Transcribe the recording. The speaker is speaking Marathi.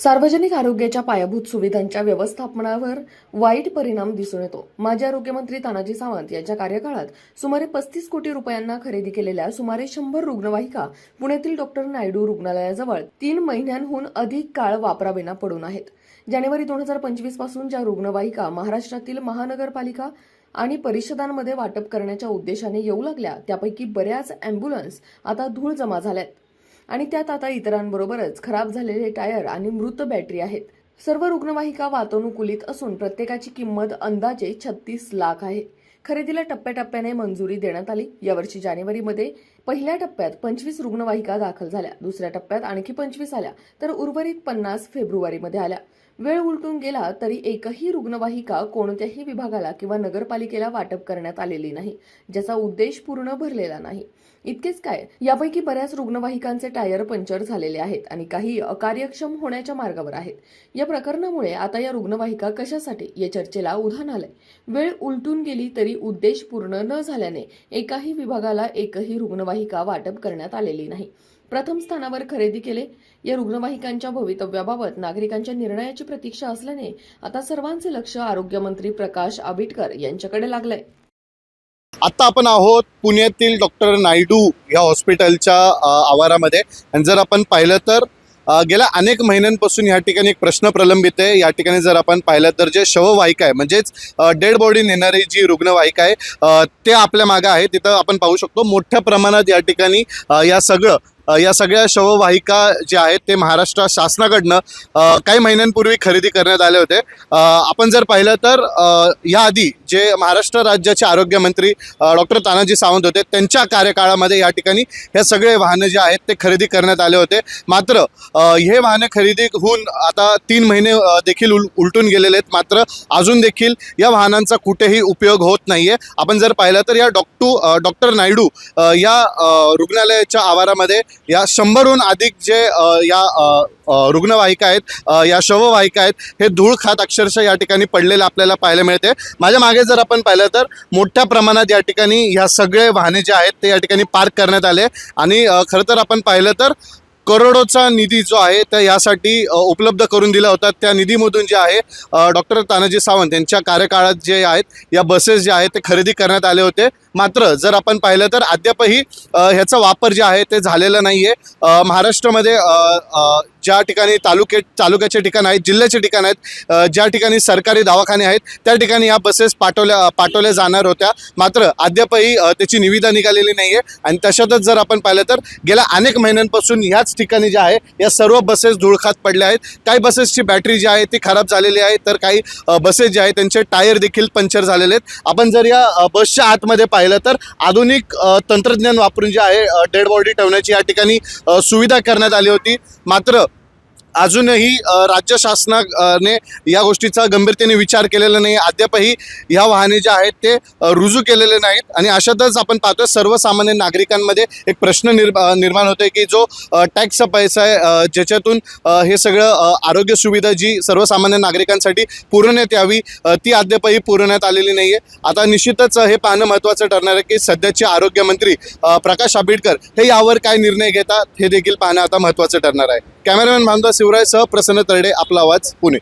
सार्वजनिक आरोग्याच्या पायाभूत सुविधांच्या व्यवस्थापनावर वाईट परिणाम दिसून येतो. माजी आरोग्यमंत्री तानाजी सावंत यांच्या कार्यकाळात सुमारे पस्तीस कोटी रुपयांना खरेदी केलेल्या सुमारे शंभर रुग्णवाहिका पुण्यातील डॉक्टर नायडू रुग्णालयाजवळ तीन महिन्यांहून अधिक काळ वापराविना पडून आहेत. जानेवारी दोन हजार पंचवीसपासून ज्या रुग्णवाहिका महाराष्ट्रातील महानगरपालिका आणि परिषदांमध्ये वाटप करण्याच्या उद्देशाने येऊ लागल्या त्यापैकी बऱ्याच अँब्युलन्स आता धूळ जमा झाल्यात. आणि त्यात आता इतरांबरोबरच खराब झालेले टायर आणि मृत बॅटरी आहेत. सर्व रुग्णवाहिका वातानुकूलित असून प्रत्येकाची किंमत अंदाजे छत्तीस लाख आहे. खरेदीला टप्प्याटप्प्याने मंजुरी देण्यात आली. यावर्षी जानेवारीमध्ये पहिल्या टप्प्यात पंचवीस रुग्णवाहिका दाखल झाल्या. दुसऱ्या टप्प्यात आणखी पंचवीस आल्या तर उर्वरित पन्नास फेब्रुवारीमध्ये आल्या. वेळ उलटून गेला तरी एकही रुग्णवाहिका कोणत्याही विभागाला किंवा नगरपालिकेला वाटप करण्यात आलेली नाही ज्याचा उद्देश पूर्ण भरलेला नाही. इतकेच काय यापैकी बऱ्याच रुग्णवाहिकांचे टायर पंक्चर झालेले आहेत आणि काही अकार्यक्षम होण्याच्या मार्गावर आहेत. या प्रकरणामुळे आता या रुग्णवाहिका कशासाठी या चर्चेला उधाण आलंय. वेळ उलटून गेली तरी उद्देश पूर्ण न झाल्याने एकाही विभागाला एकही रुग्णवाहिका वाटप करण्यात आलेली नाही. प्रथम स्थानावर खरेदी केले. या रुग्णवाहिकांच्या भवितव्याबाबत नागरिकांच्या निर्णयाची प्रतीक्षा असल्याने आता सर्वांचे लक्ष आरोग्यमंत्री प्रकाश आबिटकर यांच्याकडे लागलंय. आता आपण आहोत पुण्यातील डॉक्टर नायडू या हॉस्पिटलच्या आवारामध्ये. आणि जर आपण पाहिलं तर गेल्या अनेक महिन्यांपासून या ठिकाणी एक प्रश्न प्रलंबित आहे. या ठिकाणी जर आपण पाहिलं तर जे शववाहिका आहे म्हणजेच डेड बॉडी नेणारी जी रुग्णवाहिका आहे ते आपल्या मागं आहे. तिथं आपण पाहू शकतो मोठ्या प्रमाणात या ठिकाणी या सगळं या सगळ्या शववाहिका ज्या आहेत ते महाराष्ट्र शासनाकडनं काही महिन्यांपूर्वी खरेदी करण्यात आले होते. आपण जर पाहिलं तर याआधी जे महाराष्ट्र राज्याचे आरोग्यमंत्री डॉक्टर तानाजी सावंत होते त्यांच्या कार्यकाळामध्ये या ठिकाणी हे सगळे वाहनं जे आहेत ते खरेदी करण्यात आले होते. मात्र हे वाहनं खरेदी होऊन आता तीन महिने देखील उल उलटून गेलेले आहेत. मात्र अजून देखील या वाहनांचा कुठेही उपयोग होत नाही आहे आपण जर पाहिलं तर या डॉक्टू डॉक्टर नायडू या रुग्णालयाच्या आवारामध्ये या शंभरहून अधिक जे या रुग्णवाहिका आहेत या शववाहिका आहेत हे धूळ खात अक्षरशः या ठिकाणी पडलेलं आपल्याला पाहायला मिळते. माझ्या मागे जर आपण पाहिलं तर मोठ्या प्रमाणात या ठिकाणी ह्या सगळे वाहने जे आहेत ते या ठिकाणी पार्क करण्यात आले. आणि खरं तर आपण पाहिलं तर करोडोचा निधी जो आहे त्या यासाठी उपलब्ध करून दिला होता. त्या निधीमधून जे आहे डॉक्टर तानाजी सावंत यांच्या कार्यकाळात जे आहेत या बसेस जे आहेत ते खरेदी करण्यात आले होते. मात्र जर आपण पाहिलं तर अद्यापही ह्याचा वापर जे आहे ते झालेला नाही आहे महाराष्ट्रामध्ये ज्या ठिकाणी तालुके तालुक्याचे ठिकाण आहेत जिल्ह्याचे ठिकाण आहेत ज्या ठिकाणी सरकारी दवाखाने आहेत त्या ठिकाणी या बसेस पाठवल्या पाठवल्या जाणार होत्या. मात्र अद्यापही त्याची निविदा निघालेली नाही आहे आणि तशातच जर आपण पाहिलं तर गेल्या अनेक महिन्यांपासून ह्याच ठिकाणी ज्या आहे या सर्व बसेस धुळखात पडल्या आहेत. काही बसेसची बॅटरी जी आहे ती खराब झालेली आहे तर काही बसेस जे आहेत त्यांचे टायर देखील पंक्चर झालेले आहेत. आपण जर या बसच्या आतमध्ये पाहिलं तर आधुनिक तंत्रज्ञान वापरून जे आहे डेड बॉडी ठेवण्याची या ठिकाणी सुविधा करण्यात आली होती. मात्र अजूनही राज्य शासनाने या गोष्टीचा गंभीरतेने विचार केलेला नाही. अद्यापही ह्या वाहने जे आहेत ते रुजू केलेले नाहीत. आणि अशातच आपण पाहतोय सर्वसामान्य नागरिकांमध्ये एक प्रश्न निर् निर्माण होतोय की जो टॅक्सचा पैसा आहे ज्याच्यातून हे सगळं आरोग्य सुविधा जी सर्वसामान्य नागरिकांसाठी पुरवण्यात यावी ती अद्यापही पुरवण्यात आलेली नाही आहे आता निश्चितच हे पाहणं महत्त्वाचं ठरणार आहे की सध्याचे आरोग्यमंत्री प्रकाश आंबेडकर हे यावर काय निर्णय घेतात हे देखील पाहणं आता महत्त्वाचं ठरणार आहे. कॅमेरामॅन भामदास शिवराय सह प्रसन्न तरडे आपला आवाज पुणे.